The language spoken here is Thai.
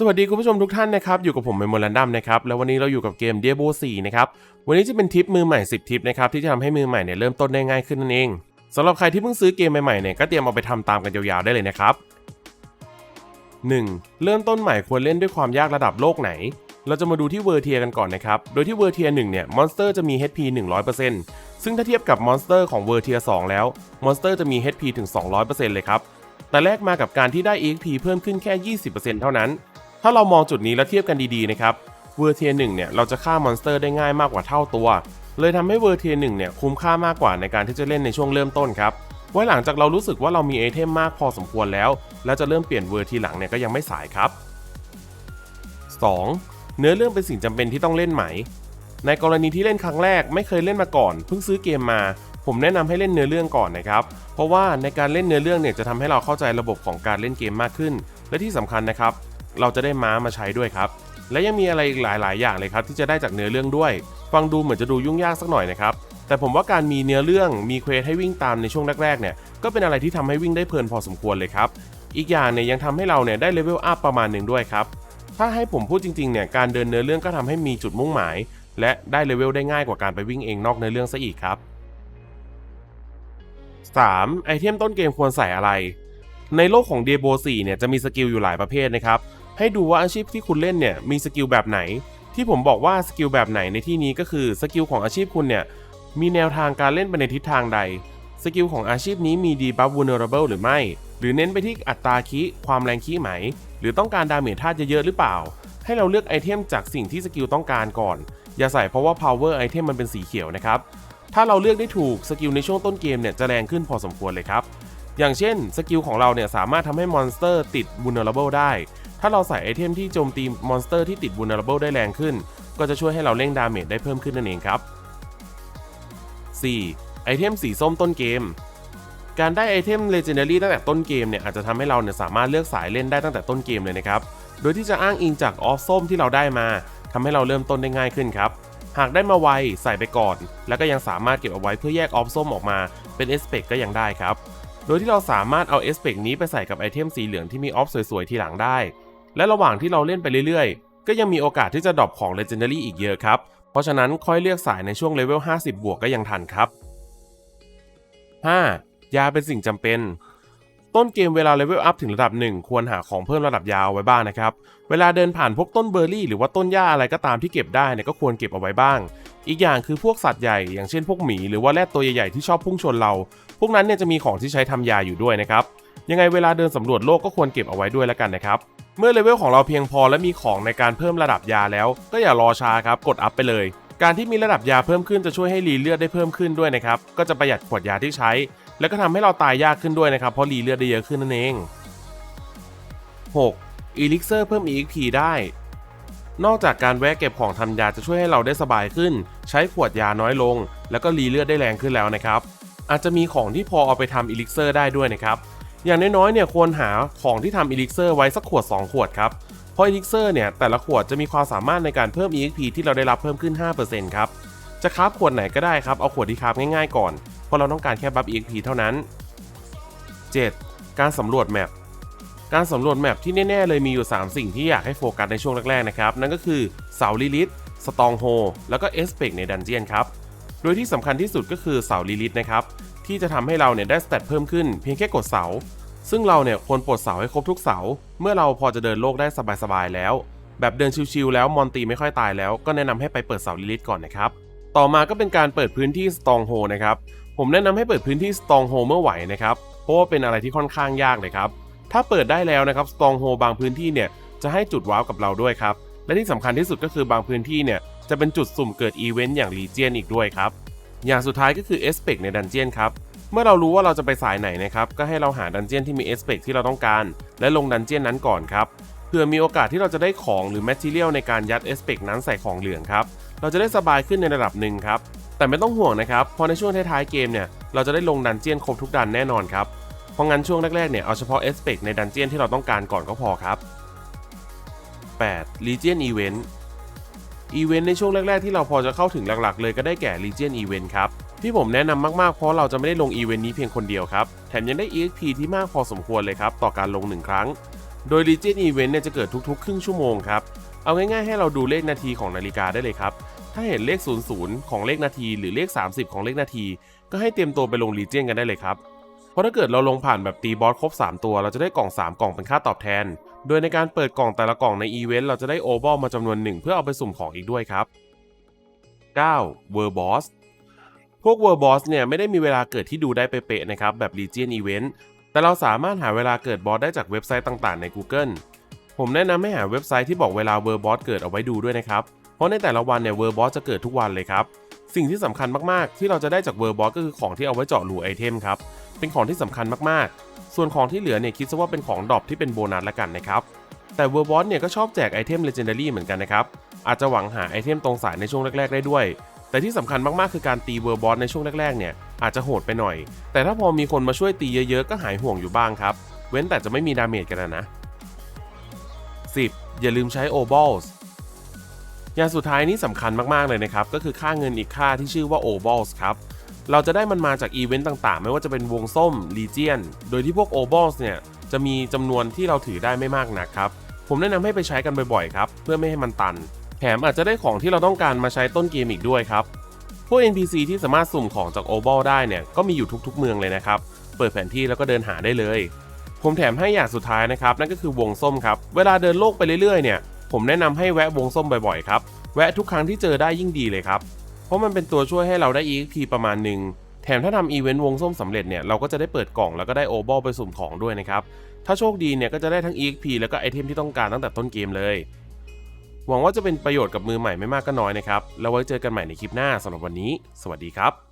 สวัสดีคุณผู้ชมทุกท่านนะครับ อยู่กับผมเมมโมรันดัมนะครับ แล้ววันนี้เราอยู่กับเกม Diablo 4นะครับ วันนี้จะเป็นทิปมือใหม่ 10 ทิปนะครับ ที่จะทำให้มือใหม่เนี่ยเริ่มต้นได้ง่ายขึ้นนั่นเองสำหรับใครที่เพิ่งซื้อเกมใหม่ๆเนี่ยก็เตรียมเอาไปทำตามกันยาวๆได้เลยนะครับ 1. เริ่มต้นใหม่ควรเล่นด้วยความยากระดับโลกไหน เราจะมาดูที่เวอร์เทียกันก่อนนะครับ โดยที่เวอร์เทีย1เนี่ยมอนสเตอร์จะมี HP 100%ซึ่งถ้าเทียบกับมอนสเตอร์ของเวอร์เทีย2แล้วมอนสเตอร์จะมี HP ถึง 200%เลยครับแต่แลกมากับการที่ได้ EXP เพิ่มขึ้นแค่ 20%เท่านั้น ถ้าเรามองจุดนี้แล้วเทียบกันดีๆนะครับเวอร์เทีย1เนี่ยเราจะฆ่ามอนสเตอร์ได้ง่ายมากกว่าเท่าตัว เลยทำให้เวอร์เทีย1เนี่ยคุ้มค่ามากกว่าในการที่จะเล่นในช่วงเริ่มต้นครับไว้หลังจากเรารู้สึกว่าเรามีไอเทมมากพอสมควรแล้ว แล้วจะเริ่มเปลี่ยนเวอร์ทีหลังเนี่ยก็ยังไม่สายครับ 2. เนื้อเรื่องเป็นสิ่งจำเป็นที่ต้องเล่นไหม ในกรณีที่เล่นครั้งแรกไม่เคยเล่นมาก่อน เพิ่งซื้อเกมมา ผมแนะนำให้เล่นเนื้อเรื่องก่อนนะครับ เพราะว่าในการเล่นเนื้อเรื่องเนี่ยจะทำให้เราเข้าใจระบบของการเล่นเกมมากขึ้น และที่สำคัญนะครับ เราจะได้ม้ามาใช้ด้วยครับ และยังมีอะไรอีกหลาย ๆ อย่างเลยครับที่จะได้จากเนื้อเรื่องด้วย ฟังดูเหมือนจะดูยุ่งยากสักหน่อยนะครับแต่ผมว่าการมีเนื้อเรื่องมีเควสให้วิ่งตามในช่วงแรกๆเนี่ยก็เป็นอะไรที่ทำให้วิ่งได้เพลินพอสมควรเลยครับ อีกอย่างเนี่ยยังทำให้เราเนี่ยได้เลเวลอัพประมาณหนึ่งด้วยครับ ถ้าให้ผมพูดจริงๆเนี่ยการเดินเนื้อเรื่องก็ทำให้มีจุดมุ่งหมาย และได้เลเวลได้ง่ายกว่าการไปวิ่งเองนอกเนื้อเรื่องซะอีกครับ 3. ไอเทมต้นเกมควรใส่อะไร ในโลกของ d ด a b o 4เนี่ยจะมีสกิลอยู่หลายประเภทนะครับ ให้ดูว่าอาชีพที่คุณเล่นเนี่ยมีสกิลแบบไหน ที่ผมบอกว่าสกิลแบบไหนในที่นี้ก็คือสกิลของอาชีพคุณเนี่ยมีแนวทางการเล่นไปในทิศทางใด สกิลของอาชีพนี้มีดีบัฟ vulnerable หรือไม่ หรือเน้นไปที่อัตราคีความแรงคีไหม หรือต้องการดาเมจธาตุเยอะๆหรือเปล่า ให้เราเลือกไอเทมจากสิ่งที่สกิลต้องการก่อน อย่าใส่เพราะว่า power ไอเทมมันเป็นสีเขียวนะครับ ถ้าเราเลือกได้ถูกสกิลในช่วงต้นเกมเนี่ยจะแรงขึ้นพอสมควรเลยครับ อย่างเช่นสกิลของเราเนี่ยสามารถทำให้มอนสเตอร์ติด vulnerable ได้ ถ้าเราใส่ไอเทมที่โจมตีมอนสเตอร์ที่ติด vulnerable ได้แรงขึ้น ก็จะช่วยให้เราเร่งดาเมจได้เพิ่มขึ้นนั่นเองครับ 4. ไอเทมสีส้มต้นเกม การได้ไอเทม Legendary ตั้งแต่ต้นเกมเนี่ยอาจจะทำให้เราเนี่ยสามารถเลือกสายเล่นได้ตั้งแต่ต้นเกมเลยนะครับ โดยที่จะอ้างอิงจากออฟส้มที่เราได้มาทำให้เราเริ่มต้นได้ง่ายขึ้นครับ หากได้มาไวใส่ไปก่อน แล้วก็ยังสามารถเก็บเอาไว้เพื่อแยกออฟส้มออกมาเป็นเอสเปกก็ยังได้ครับ โดยที่เราสามารถเอาเอสเปกนี้ไปใส่กับไอเทมสีเหลืองที่มีออฟสวยๆทีหลังได้ และระหว่างที่เราเล่นไปเรื่อยๆ ก็ยังมีโอกาสที่จะดรอปของ Legendary อีกเยอะครับ เพราะฉะนั้นค่อยเลือกสายในช่วงเลเวล 50 บวกก็ยังทันครับ 5. ยาเป็นสิ่งจำเป็น ต้นเกมเวลาเลเวลอัพถึงระดับหนึ่งควรหาของเพิ่มระดับยาวไว้บ้างนะครับ เวลาเดินผ่านพวกต้นเบอร์รี่หรือว่าต้นหญ้าอะไรก็ตามที่เก็บได้เนี่ยก็ควรเก็บเอาไว้บ้าง อีกอย่างคือพวกสัตว์ใหญ่อย่างเช่นพวกหมีหรือว่าแรดตัวใหญ่ๆที่ชอบพุ่งชนเรา พวกนั้นเนี่ยจะมีของที่ใช้ทำยาอยู่ด้วยนะครับ ยังไงเวลาเดินสำรวจโลกก็ควรเก็บเอาไว้ด้วยแล้วกันนะครับ เมื่อเลเวลของเราเพียงพอและมีของในการเพิ่มระดับยาแล้ว ก็อย่ารอช้าครับกดอัพไปเลย การที่มีระดับยาเพิ่มขึ้นจะช่วยให้รีเลือดได้เพิ่มขึ้นด้วยนะครับก็จะประหยัดขวดยาที่ใช้ แล้วก็ทำให้เราตายยากขึ้นด้วยนะครับเพราะรีเลือดได้เยอะขึ้นนั่นเอง 6. อีลิกเซอร์เพิ่ม EXP ได้ นอกจากการแวะเก็บของทำยาจะช่วยให้เราได้สบายขึ้น ใช้ขวดยาน้อยลง แล้วก็รีเลือดได้แรงขึ้นแล้วนะครับ อาจจะมีของที่พอเอาไปทำอีลิกเซอร์ได้ด้วยนะครับ อย่างน้อยๆเนี่ยควรหาของที่ทำอีลิกเซอร์ไว้สักขวด 2 ขวดครับ เพราะอีลิกเซอร์เนี่ยแต่ละขวดจะมีความสามารถในการเพิ่ม EXP ที่เราได้รับเพิ่มขึ้น 5%ครับ จะคราฟขวดไหนก็ได้ครับ เอาขวดที่คราฟง่ายๆก่อน เพราะเราต้องการแค่บัฟ EXP เท่านั้น 7. การสำรวจแมปการสำรวจแมปที่แน่ๆเลยมีอยู่ 3 สิ่งที่อยากให้โฟกัสในช่วงแรกๆนะครับ นั่นก็คือเสาลิลิทสตองโฮแล้วก็เอสเปกในดันเจียนครับ โดยที่สำคัญที่สุดก็คือเสาลิลิทนะครับ ที่จะทำให้เราเนี่ยได้สเตตเพิ่มขึ้นเพียงแค่กดเสา ซึ่งเราเนี่ยควรปลดเสาให้ครบทุกเสา เมื่อเราพอจะเดินโลกได้สบายๆแล้ว แบบเดินชิวๆแล้วมอนตีไม่ค่อยตายแล้วก็แนะนำให้ไปเปิดเสาลิลิทก่อนนะครับ ต่อมาก็เป็นการเปิดพื้นที่สตองโฮนะครับผมแนะนำให้เปิดพื้นที่สตองโฮเมื่อไหวนะครับเพราะว่าเป็นอะไรที่ค่อนข้างยากเลยครับถ้าเปิดได้แล้วนะครับสตองโฮบางพื้นที่เนี่ยจะให้จุดว้าวกับเราด้วยครับและที่สำคัญที่สุดก็คือบางพื้นที่เนี่ยจะเป็นจุดสุ่มเกิดอีเวนต์อย่างลีเจียนอีกด้วยครับอย่างสุดท้ายก็คือเอสเปกในดันเจียนครับ เมื่อเรารู้ว่าเราจะไปสายไหนนะครับ ก็ให้เราหาดันเจียนที่มีเอสเปกที่เราต้องการ และลงดันเจียนนั้นก่อนครับ เพื่อมีโอกาสที่เราจะได้ของหรือแมทเทียลในการยัดเอสเปกนั้นใส่ของเหลืองครับ เราจะได้สบายขึ้นในระดับหนึ่งครับ แต่ไม่ต้องห่วงนะครับพราะในช่วงท้ายๆเกมเนี่ย เราจะได้ลงดันเจียนครบทุกดันแน่นอนครับ เพราะงั้นช่วงแรกๆเนี่ย เอาเฉพาะเอสเปกในดันเจียนที่เราต้องการก่อนก็พอครับ 8. Legion Event อีเวนต์ในช่วงแรกๆที่เราพอจะเข้าถึงหลักๆ เลยก็ได้แก่ Legion Event ครับ ที่ผมแนะนำมากๆ เพราะเราจะไม่ได้ลงอีเวนต์นี้เพียงคนเดียวครับ แถมยังได้ EXP ที่มากพอสมควรเลยครับ ต่อการลง 1 ครั้ง โดย Legion Event เนี่ยจะเกิดทุกๆ ครึ่งชั่วโมงครับ เอาง่ายๆ ให้เราดูเลขนาทีของนาฬิกาได้เลยครับ ถ้าเห็นเลข 00 ของเลขนาที หรือเลข 30 ของเลขนาที ก็ให้เตรียมตัวไปลง Legion กันได้เลยครับ เพราะถ้าเกิดเราลงผ่านแบบตีบอสครบ 3 ตัว เราจะได้กล่อง 3 กล่องเป็นค่าตอบแทน โดยในการเปิดกล่องแต่ละกล่องในอีเวนต์เราจะได้โอบอลมาจำนวนหนึ่งเพื่อเอาไปสุ่มของอีกด้วยครับ 9. World Boss พวก World Boss เนี่ยไม่ได้มีเวลาเกิดที่ดูได้เป๊ะๆนะครับแบบ Legion Event แต่เราสามารถหาเวลาเกิดบอสได้จากเว็บไซต์ต่างๆใน Google ผมแนะนำให้หาเว็บไซต์ที่บอกเวลา World Boss เกิดเอาไว้ดูด้วยนะครับ เพราะในแต่ละวันเนี่ย World Boss จะเกิดทุกวันเลยครับ สิ่งที่สำคัญมากๆ ที่เราจะได้จาก World Boss ก็คือของที่เอาไว้เจาะรูไอเทมครับ เป็นของที่สำคัญมากๆ ส่วนของที่เหลือเนี่ยคิดซะว่าเป็นของดรอปที่เป็นโบนัสละกันนะครับ แต่ World Boss เนี่ยก็ชอบแจกไอเทม Legendary เหมือนกันนะครับอาจจะหวังหาไอเทมตรงสายในช่วงแรก ๆ ได้ด้วย แต่ที่สำคัญมากๆ คือการตี World Boss ในช่วงแรกๆเนี่ยอาจจะโหดไปหน่อย แต่ถ้าพอมีคนมาช่วยตีเยอะๆ ก็หายห่วงอยู่บ้างครับ เว้นแต่จะไม่มีดาเมจกันนะนะ 10. อย่าลืมใช้ o b a l s อย่างสุดท้ายนี้สำคัญมากๆเลยนะครับ ก็คือค่าเงินอีกค่าที่ชื่อว่า o b a l s ครับเราจะได้มันมาจากอีเวนต์ต่างๆ ไม่ว่าจะเป็นวงส้ม Legion โดยที่พวก o b a l s เนี่ยจะมีจำนวนที่เราถือได้ไม่มากนักครับผมแนะนำให้ไปใช้กันบ่อยๆครับเพื่อไม่ให้มันตัน แถมอาจจะได้ของที่เราต้องการมาใช้ต้นเกมอีกด้วยครับ พวก NPC ที่สามารถสุ่มของจาก o b a l ได้เนี่ยก็มีอยู่ทุกๆ เมืองเลยนะครับ เปิดแผนที่แล้วก็เดินหาได้เลย ผมแถมให้อย่างสุดท้ายนะครับนั่นก็คือวงส้มครับ เวลาเดินโลกไปเรื่อยๆเนี่ยผมแนะนำให้แวะวงส้มบ่อยๆครับ แวะทุกครั้งที่เจอได้ยิ่งดีเลยครับ เพราะมันเป็นตัวช่วยให้เราได้ EXP ประมาณหนึ่งแถมถ้าทำอีเวนต์วงส้มสำเร็จเนี่ยเราก็จะได้เปิดกล่องแล้วก็ได้โอบอลไปสุ่มของด้วยนะครับ ถ้าโชคดีเนี่ยก็จะได้ทั้ง EXP แล้วก็ไอเทมที่ต้องการตั้งแต่ต้นเกมเลย หวังว่าจะเป็นประโยชน์กับมือใหม่ไม่มากก็น้อยนะครับ แล้วไว้เจอกันใหม่ในคลิปหน้าสำหรับวันนี้ สวัสดีครับ